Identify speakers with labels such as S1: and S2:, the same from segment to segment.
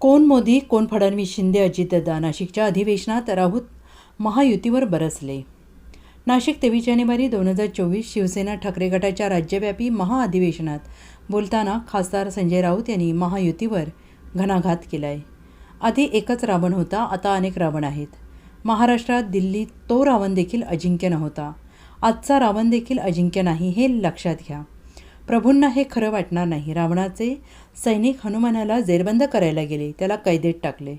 S1: कोण मोदी कोण फडणवीस शिंदे अजितदा नाशिकच्या अधिवेशनात राऊत महायुतीवर बरसले. नाशिक तेवीस जानेवारी दोन हजार चोवीस शिवसेना ठाकरे गटाच्या राज्यव्यापी महाअधिवेशनात बोलताना खासदार संजय राऊत यांनी महायुतीवर घणाघात केला आहे आधी एकच रावण होता आता अनेक रावण आहेत. महाराष्ट्रात दिल्लीत तो रावण देखील अजिंक्य नव्हता. आजचा रावण देखील अजिंक्य नाही हे लक्षात घ्या. प्रभूंना हे खरं वाटणार नाही. रावणाचे सैनिक हनुमानाला जेरबंद करायला गेले. त्याला कैदेत टाकले.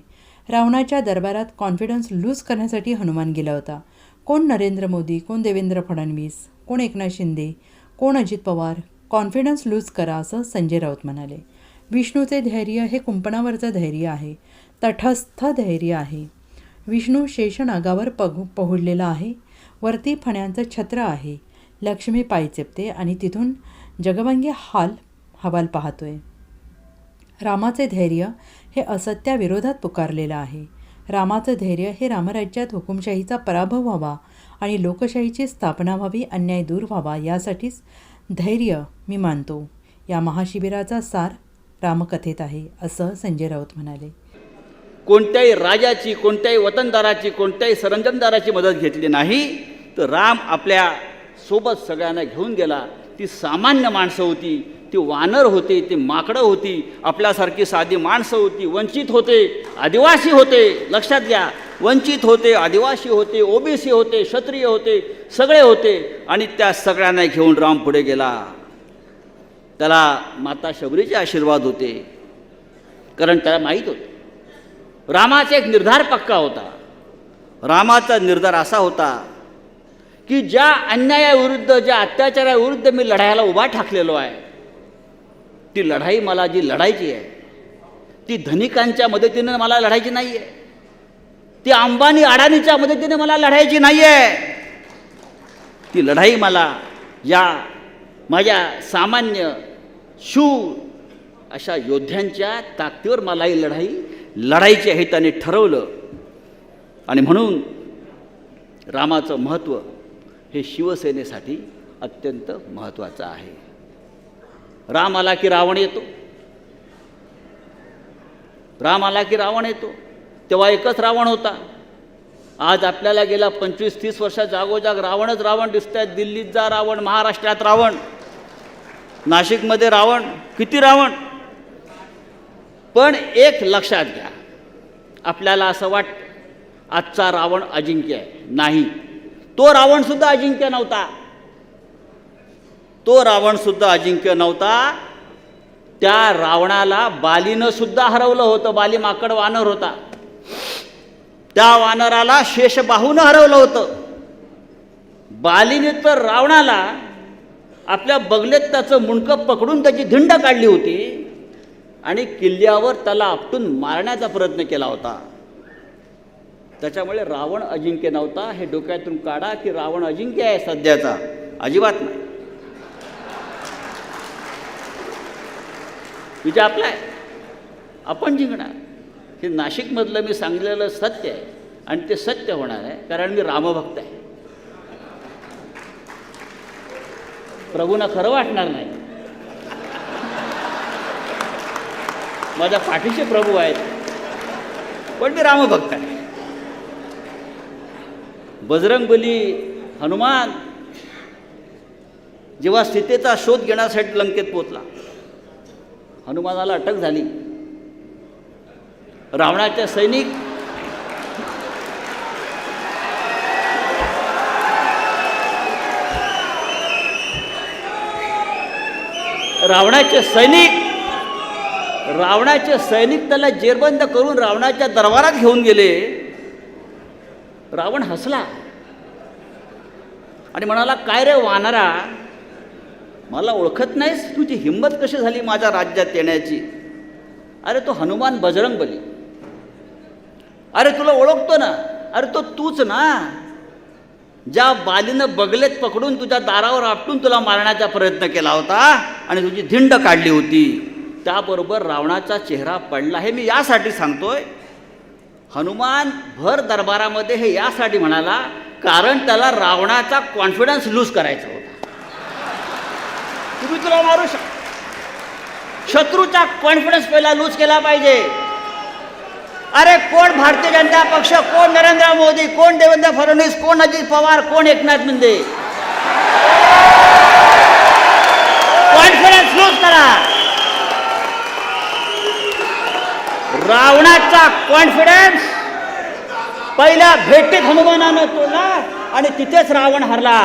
S1: रावणाच्या दरबारात कॉन्फिडन्स लूज करण्यासाठी हनुमान गेला होता. कोण नरेंद्र मोदी? कोण देवेंद्र फडणवीस? कोण एकनाथ शिंदे? कोण अजित पवार? कॉन्फिडन्स लूज करा असं संजय राऊत म्हणाले. विष्णूचे धैर्य हे कुंपणावरचं धैर्य आहे. तटस्थ धैर्य आहे. विष्णू शेषनागावर पग पहुडलेला आहे. वरती फण्यांचं छत्र आहे. लक्ष्मी पायी चेपते आणि तिथून जगभंगी हाल हवाल पाहतोय. रामाचे धैर्य हे असत्याविरोधात पुकारलेलं आहे. रामाचं धैर्य हे रामराज्यात हुकुमशाहीचा पराभव व्हावा आणि लोकशाहीची स्थापना व्हावी अन्याय दूर व्हावा यासाठीच धैर्य मी मानतो. या महाशिबिराचा सार रामकथेत आहे असं संजय राऊत म्हणाले.
S2: कोणत्याही राजाची कोणत्याही वतनदाराची कोणत्याही सरंजनदाराची मदत घेतली नाही तर राम आपल्यासोबत सगळ्यांना घेऊन गेला. ती सामान्य माणसं होती ती वानर होते ती माकडं होती आपल्यासारखी साधी माणसं होती वंचित होते आदिवासी होते लक्षात घ्या. वंचित होते आदिवासी होते ओबीसी होते क्षत्रिय होते सगळे होते आणि त्या सगळ्यांना घेऊन राम पुढे गेला. त्याला माता शबरीचे आशीर्वाद होते. कारण त्याला माहीत होतं. रामाचा एक निर्धार पक्का होता. रामाचा निर्धार असा होता की ज्या अन्यायाविरुद्ध ज्या अत्याचाराविरुद्ध मी लढायला उभा ठाकलेलो आहे ती लढाई मला जी लढायची आहे ती धनिकांच्या मदतीने मला लढायची नाही आहे ती अंबानी अडाणीच्या मदतीने मला लढायची नाही आहे ती लढाई मला या माझ्या सामान्य शूर अशा योद्ध्यांच्या ताकदीवर मला ही लढाई लढायची आहे त्याने ठरवलं. आणि म्हणून रामाचं महत्त्व हे शिवसेनेसाठी अत्यंत महत्त्वाचं आहे. राम आला की रावण येतो? राम आला की रावण येतो? तेव्हा एकच रावण होता. आज आपल्याला गेल्या पंचवीस तीस वर्षात जागोजाग रावणच रावण दिसत आहेत दिल्लीत जा रावण महाराष्ट्रात रावण. नाशिकमध्ये रावण. किती रावण? पण एक लक्षात घ्या. आपल्याला असं वाटतं आजचा रावण अजिंक्य आहे. नाही. तो रावणसुद्धा अजिंक्य नव्हता. तो रावणसुद्धा अजिंक्य नव्हता. त्या रावणाला बालीनं सुद्धा हरवलं होतं. बाली माकड वानर होता. त्या वानराला शेषबाहूनं हरवलं होतं. बालीने तर रावणाला आपल्या बगलेत त्याचं मुंडकं पकडून त्याची धिंड काढली होती आणि किल्ल्यावर त्याला आपटून मारण्याचा प्रयत्न केला होता. त्याच्यामुळे रावण अजिंक्य नव्हता. हे डोक्यातून काढा की रावण अजिंक्य आहे सध्याचा. अजिबात नाही. विजय आपला आहे. आपण जिंकणार. हे नाशिकमधलं मी सांगितलेलं सत्य आहे. आणि ते सत्य होणार आहे. कारण मी रामभक्त आहे. प्रभूंना खरं वाटणार नाही. माझ्या पाठीचे प्रभू आहेत. पण मी रामभक्त आहे. बजरंगबली हनुमान जेव्हा सीतेचा शोध घेण्यासाठी लंकेत पोचला हनुमानाला अटक झाली. रावणाचे सैनिक रावणाचे सैनिक रावणाचे सैनिक त्याला जेरबंद करून रावणाच्या दरबारात घेऊन गेले. रावण हसला. आणि म्हणाला काय रे वानरा मला ओळखत नाहीस? तुझी हिंमत कशी झाली माझ्या राज्यात येण्याची? अरे तो हनुमान बजरंग बली अरे तुला ओळखतो ना? अरे तो तूच ना? ज्या बालीनं बगलेत पकडून तुझ्या दारावर आपटून तुला मारण्याचा प्रयत्न केला होता आणि तुझी धिंड काढली होती त्याबरोबर रावणाचा चेहरा पडला हे मी यासाठी सांगतोय. हनुमान भर दरबारामध्ये हे यासाठी म्हणाला कारण त्याला रावणाचा कॉन्फिडन्स लूज करायचा होता. तुम्ही तुला मारू शक शत्रूचा कॉन्फिडन्स पहिला लूज केला पाहिजे. अरे कोण भारतीय जनता पक्ष कोण नरेंद्र मोदी कोण देवेंद्र फडणवीस कोण अजित पवार कोण एकनाथ शिंदे? कॉन्फिडन्स लूज करा. रावणाचा कॉन्फिडन्स पहिल्या भेटीत हनुमानानं तोला आणि तिथेच रावण हरला.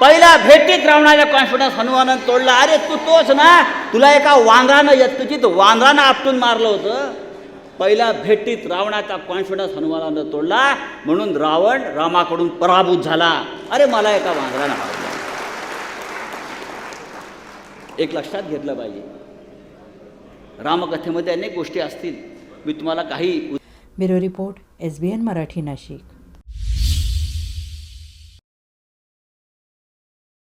S2: पहिल्या भेटीत रावणाचा कॉन्फिडन्स हनुमानानं तोडला. अरे तू तोच ना तुला एका वांद्रानं यत्कित वांद्रानं आपटून मारलं होतं. पहिल्या भेटीत रावणाचा कॉन्फिडन्स हनुमानानं तोडला. म्हणून रावण रामाकडून पराभूत झाला. अरे मला एका वांद्रानं हरवलं. एक लक्षात घेतलं पाहिजे. रामकथेमध्ये अनेक गोष्टी असतील. मी तुम्हाला काही
S1: bureau report S B N Marathi Nashik.